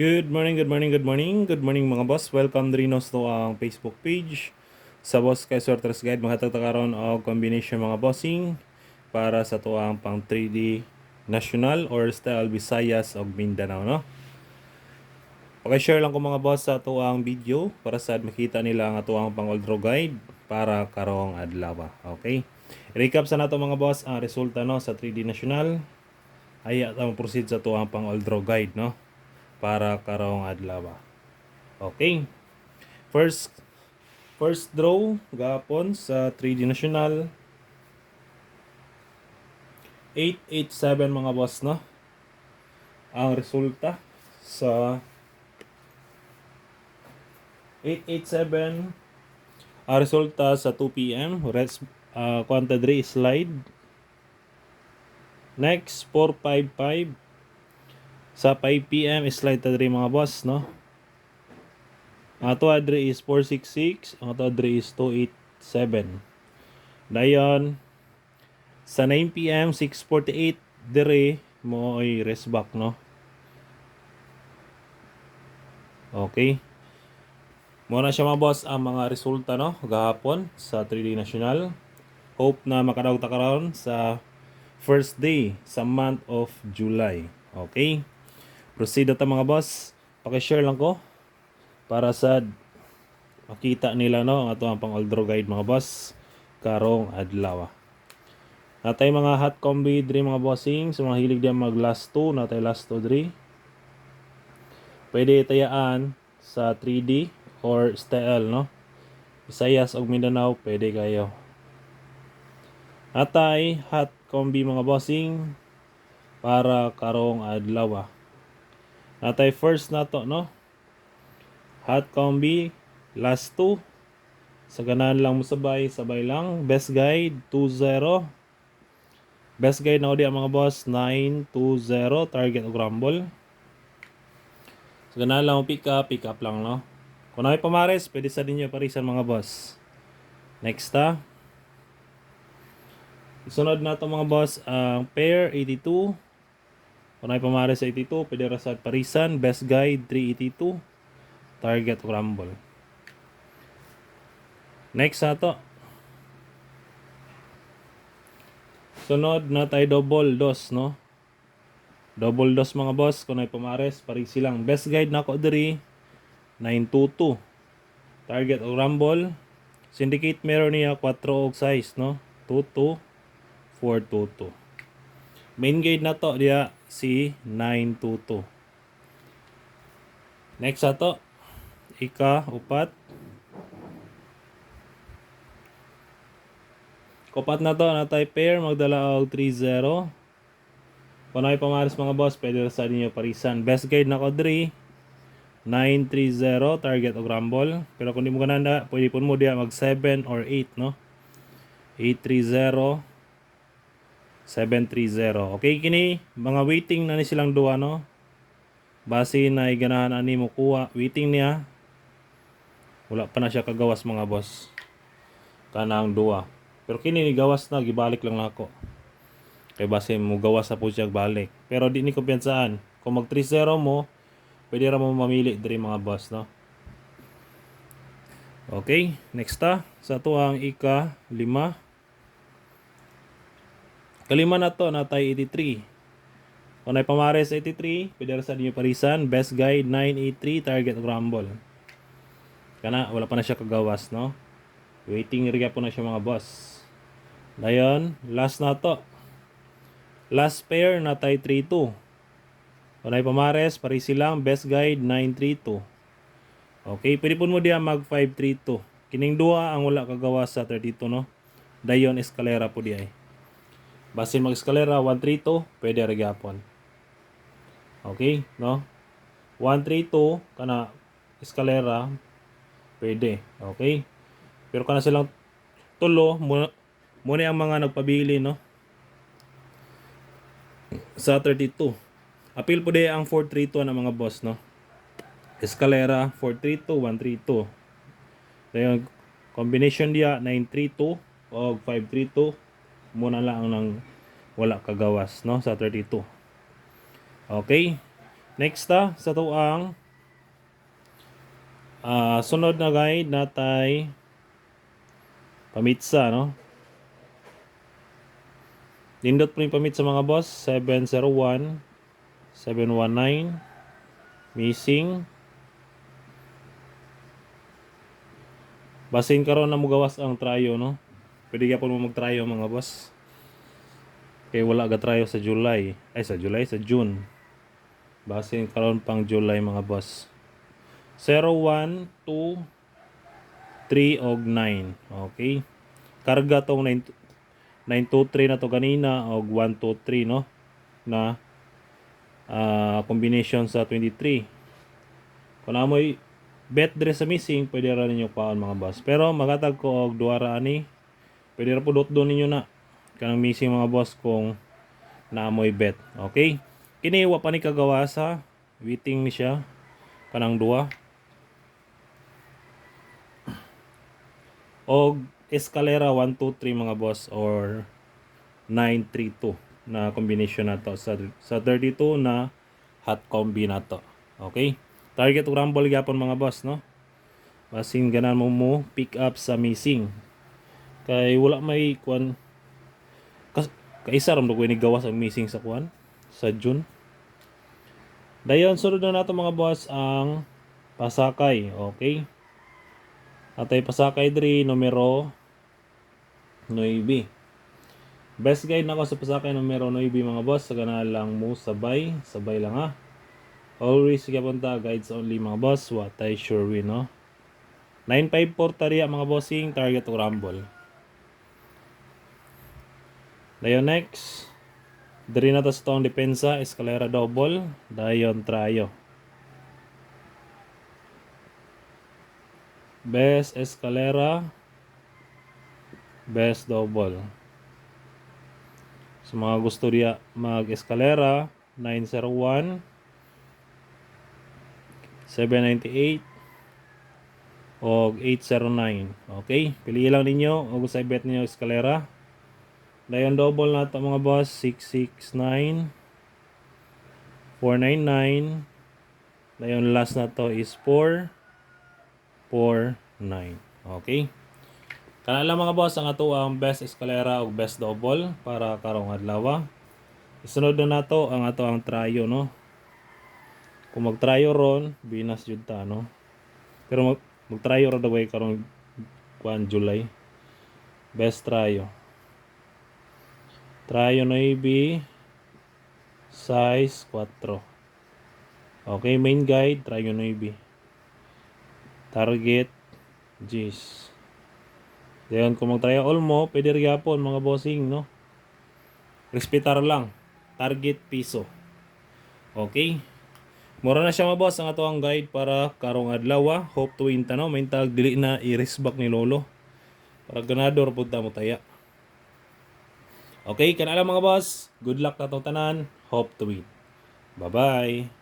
Good morning, good morning, good morning. Good morning mga boss. Welcome Drinos to ang Facebook page. Sa Boss kay Sorters Guide, maghatag ta karon og combination mga bossing para sa tuang pang 3D National or Style Visayas og Mindanao, no? Paki-share lang ko mga boss sa tuang video para sa makita nila ang tuang pang old road guide para karong adlaw. Okay? Recap sa nato mga boss ang resulta no sa 3D National. Ay atong proceed sa tuang pang old road guide, no? Para karong adlaw. Okay. First first draw gapon sa 3D National 887 mga boss no. Ang resulta sa 887 ang resulta sa 2 PM res uh, quantity slide next 455 sa 5 PM slide ta diri mga boss no? Ato adre is 466 ang ato adre is 287 dayon sa 9 PM 648 dire mo ay rest back no? Okay. Mo na siya mga boss ang mga resulta no? Gahapon sa 3D National. Hope na makadaog ta karon sa first day sa month of July. Okay Proceed ata mga boss. Paki-share lang ko para sa makita nila no ang ato ang pang Aldro guide mga boss karong adlaw. Natay mga hot combi diri mga bossing sa mga hilig diyan mag last 2 natay last 2 diri. Pwede tayaan sa 3D or style no. Visayas og Mindanao pwede kayo. Natay hot combi mga bossing para karong adlaw. Natay first na to, no? Hot combi, last two. Sa ganahan lang mo sabay, sabay lang. Best guide, 2-0. Best guide na uli ang mga boss, 9-2-0. Target o grumble. Sa ganahan lang mo pick up, pick up lang, no? Kung na pamares, pwede sa ninyo parisan mga boss. Next ha. Isunod na to mga boss, ang pair 82. Kung ay pamari sa 82, pwede ra sa Parisan, Best Guide 382, Target Rumble. Next sa to. Sunod na tayo double dos, no? Double dos mga boss, kung ay pamares, parisi lang. Best Guide na ko diri, 922. Target o Rumble. Syndicate meron niya 4 og size, no? 22, 422. Main guide na to diya si 922. Next ato ika upat. Kupat na to natay pair magdala og 30. Kung ay pamaris mga boss, pwede sa ninyo parisan. Best guide na ko diri 930 target o rumble. Pero kung di mo gananda, pwede po mo diya mag 7 or 8 no. 830 730. Okay kini mga waiting na ni silang duha no. Base na iganahan ani mo kuha waiting niya. Wala pa na siya kagawas mga boss. Kanang duha. Pero kini ni gawas na gibalik lang nako. Kay base mo gawas sa po siya balik. Pero di ni kumpiyansaan. Kung mag 3-0 mo, pwede ra mo mamili diri mga boss no. Okay, next ta sa tuang ika 5 Kalima na to, natay 83. Kung ay pamares 83, pwede sa ninyo parisan. Best guide 983, target rumble. Kana, wala pa na siya kagawas, no? Waiting area po na siya mga boss. Dayon, last na to. Last pair, natay 32. Kung ay pamares, parisi lang. Best guide 932. Okay, pwede po mo diya mag 532. Kining duha ang wala kagawas sa 32, no? Dayon, escalera po diya eh. Base mag-eskalera 132, pwede ra gyapon. Okay, no? 132 kana eskalera pwede. Okay? Pero kana silang tulo muna muna ang mga nagpabili, no? Sa 32. Appeal po ang 432 ng mga boss, no? Escalera 432, 132. Dayon combination dia 932 o 532 muna lang ng wala kagawas no sa 32 okay Next ta sa tuang ah sunod na guide natay pamitsa no. Nindot po yung pamit sa mga boss 701 719 missing Basin karon na mo gawas ang trayo no. Pwede gyapon mo magtrayo mga boss. Kay wala ga trayo sa July. Ay sa July sa June. Basin karon pang July mga boss. 01 2 3 og 9. Okay. Karga tong 9 923 na to kanina og 123 no na ah, combination sa 23. Kung amoy bet dire sa missing, pwede ra ninyo paon mga boss. Pero magatag ko og duha ra ani. Pwede ra pudot do ninyo na kanang missing mga boss kung naamoy bet. Okay? Kini wa pa ni kagawa sa waiting ni siya kanang duha. Og escalera 1 2 3 mga boss or 932 na combination na to sa sa 32 na hot combi na to. Okay? Target rumble gyapon mga boss no. Basin ganan mo mo pick up sa missing. Kay wala may kwan kas, kaisa ram ko gawas ang missing sa kwan sa June. Dayon sunod na nato mga boss ang pasakay, okay? Atay pasakay diri numero 9. Best guide na ko sa pasakay numero 9 mga boss. Sa lang mo sabay. Sabay lang ha. Always sige punta guides only mga boss. What I sure win no. 954 tariya mga bossing. Target o rumble. Dayon next. Dari na to sa tong depensa. Escalera double. Dayon trayo. Best escalera. Best double. Sa mga gusto diya mag-escalera, 901, 798, o 809. Okay? Pili lang ninyo o gusto bet ninyo escalera. Dayon double na ito mga boss, 669, 499, dayon last na to is 4, 4, 9. Okay? Kana lang mga boss ang ato ang best escalera o best double para karong adlaw. Isunod na nato ang ato ang trayo no. Kung magtrayo ron, binas jud ta no. Pero mag magtrayo ra daw karong kuan July. Best trayo. Trayo navy size 4. Okay, main guide trayo navy. Target G's. Dayon kung magtraya all mo, pwede rin yapon mga bossing, no? Respetar lang. Target piso. Okay? Mura na siya mga boss ang ato ang guide para karong adlaw. ah. Hope to win no. May tag dili na i-risk back ni Lolo. Para ganador punta mo taya. Okay, kana lang mga boss. Good luck na tanan. Hope to win. Bye-bye.